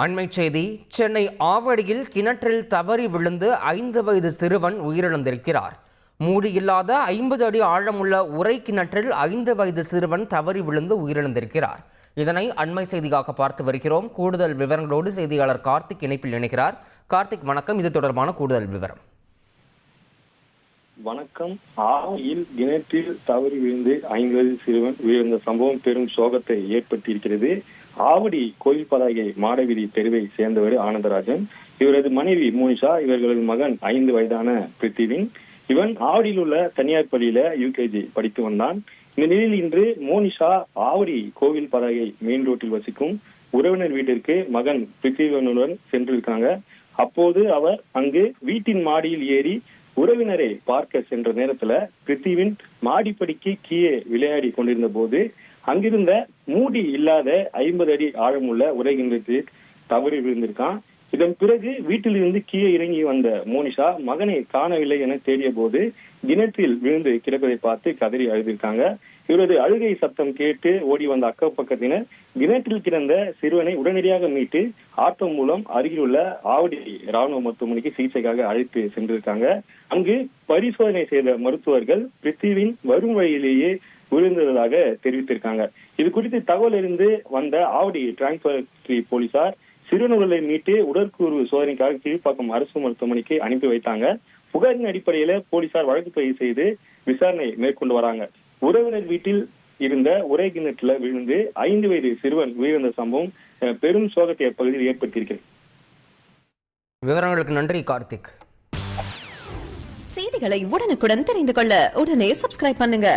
அண்மை செய்தி சென்னை ஆவடியில் கிணற்றில் தவறி விழுந்து ஐந்து வயது சிறுவன் உயிரிழந்திருக்கிறார். மூடியில்லாத ஐம்பது அடி ஆழமுள்ள உரை கிணற்றில் ஐந்து வயது சிறுவன் தவறி விழுந்து உயிரிழந்திருக்கிறார். இதனை அண்மை செய்தியாக பார்த்து வருகிறோம். கூடுதல் விவரங்களோடு செய்தியாளர் கார்த்திக் இணைப்பில் இணைகிறார். கார்த்திக் வணக்கம். இது தொடர்பான கூடுதல் விவரம். வணக்கம். ஆவையில் கிணற்றில் தவறி விழுந்து ஐந்து சிறுவன் விழுந்த சம்பவம் பெரும் சோகத்தை ஏற்பட்டிருக்கிறது. ஆவடி கோயில் பதாகை மாடவிதி தெருவை சேர்ந்தவர் ஆனந்தராஜன் இவரது மனைவி மோனிஷா இவர்களது மகன் ஐந்து வயதான பிருத்திவின். இவன் ஆவடியில் உள்ள தனியார் பள்ளியில யூகேஜி படித்து வந்தான். இந்த நிலையில் இன்று மோனிஷா ஆவடி கோவில் பதாகை மெயின் ரோட்டில் வசிக்கும் உறவினர் வீட்டிற்கு மகன் பிருத்திவனுடன் சென்றிருக்காங்க. அப்போது அவர் அங்கு வீட்டின் மாடியில் ஏறி உறவினரை பார்க்க சென்ற நேரத்துல பிருத்திவின் மாடிப்படிக்கு கீழே விளையாடி கொண்டிருந்த போது அங்கிருந்த மூடி இல்லாத ஐம்பது அடி ஆழமுள்ள உரைகின்றத்தில் தவறி விழுந்திருக்கான். இதன் பிறகு வீட்டிலிருந்து கீழே இறங்கி வந்த மோனிஷா மகனை காணவில்லை என தேடிய போது கிணற்றில் விழுந்து கிடப்பதை பார்த்து கதறி அழுதிருக்காங்க. இவரது அழுகை சத்தம் கேட்டு ஓடி வந்த அக்க பக்கத்தினர் கிணற்றில் கிடந்த சிறுவனை உடனடியாக மீட்டு ஆட்டோ மூலம் அருகில் உள்ள ஆவடி ராணுவ மருத்துவமனைக்கு சிகிச்சைக்காக அழைத்து சென்றிருக்காங்க. அங்கு பரிசோதனை செய்த மருத்துவர்கள் பிருத்திவின் வரும் வழியிலேயே விழுந்ததாக தெரிவித்திருக்காங்க. இது குறித்து தகவல் இருந்து வந்த ஆவடி டிரான்ஸ்பர் போலீசார் சிறுநூலை மீட்டு உடற்கூறு சோதனைக்காக கீழ்ப்பாக்கம் அரசு மருத்துவமனைக்கு அனுப்பி வைத்தாங்க. புகாரின் அடிப்படையில போலீசார் வழக்கு பதிவு செய்து விசாரணை மேற்கொண்டு வராங்க. உறவினர் வீட்டில் இருந்த உரை கிணற்றுல விழுந்து ஐந்து வயது சிறுவன் உயிரிழந்த சம்பவம் அஹ், பெரும் சோகத்தை அப்பகுதியில் ஏற்படுத்தியிருக்கிறது விவரங்களுக்கு நன்றி கார்த்திக். செய்திகளை உடனுக்குடன் தெரிந்து கொள்ள உடனே சப்ஸ்கிரைப் பண்ணுங்க.